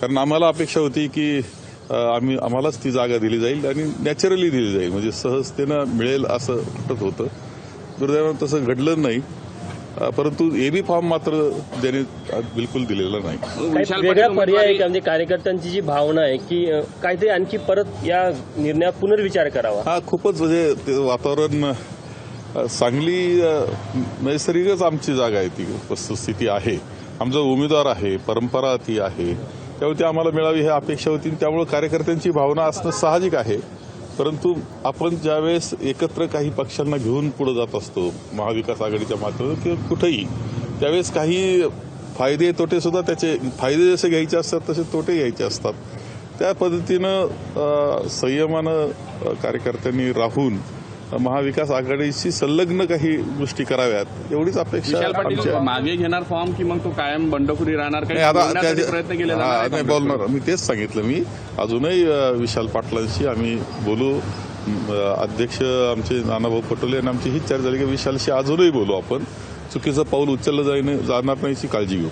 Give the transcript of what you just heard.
कारण आम्हाला अपेक्षा होती की आम्ही आम्हालाच ती जागा दिली जाईल आणि नॅचरली दिली जाईल. म्हणजे सहजतेनं मिळेल असं वाटत होतं. दुर्दैवानं तसं घडलं नाही. परंतु एबी फॉर्म मात्र त्यांनी बिलकुल दिलेला नाही. वेगळा पाटील पर्याय आहे उमेदवारी का म्हणजे कार्यकर्त्यांची जी भावना आहे की काहीतरी आणखी परत या निर्णयात पुनर्विचार करावा. हा खूपच म्हणजे ते वातावरण सांगली नैसर्गिकच आमची जागा आहे ती. वस्तुस्थिती आहे. आमचा उमेदवार आहे परंपरा ती आहे. त्यामुळे ती आम्हाला मिळावी ही अपेक्षा होती. त्यामुळे कार्यकर्त्यांची भावना असणं साहजिक आहे. परंतु आपण ज्यावेळेस एकत्र काही पक्षांना घेऊन पुढे जात असतो महाविकास आघाडीच्या माध्यमातून किंवा कुठेही त्यावेळेस काही फायदे तोटे सुद्धा त्याचे फायदे जसे घ्यायचे असतात तसे तोटे घ्यायचे असतात. त्या पद्धतीनं संयमानं कार्यकर्त्यांनी राहून महाविकास आघाडीशी संलग्न काही गोष्टी कराव्यात एवढीच अपेक्षा विशाल पाटील आमच्या मागे घेणार फॉर्म की मग तो कायम बंडखोरी राहणार प्रयत्न केले? बोलणार. मी तेच सांगितलं. मी अजूनही विशाल पाटलांशी आम्ही बोलू. अध्यक्ष आमचे नानाभाऊ पटोले आणि आमची हीच चर्चा झाली की विशालशी अजूनही बोलू आपण. चुकीचं पाऊल उचललं जाईन जाणार नाही याची काळजी घेऊ.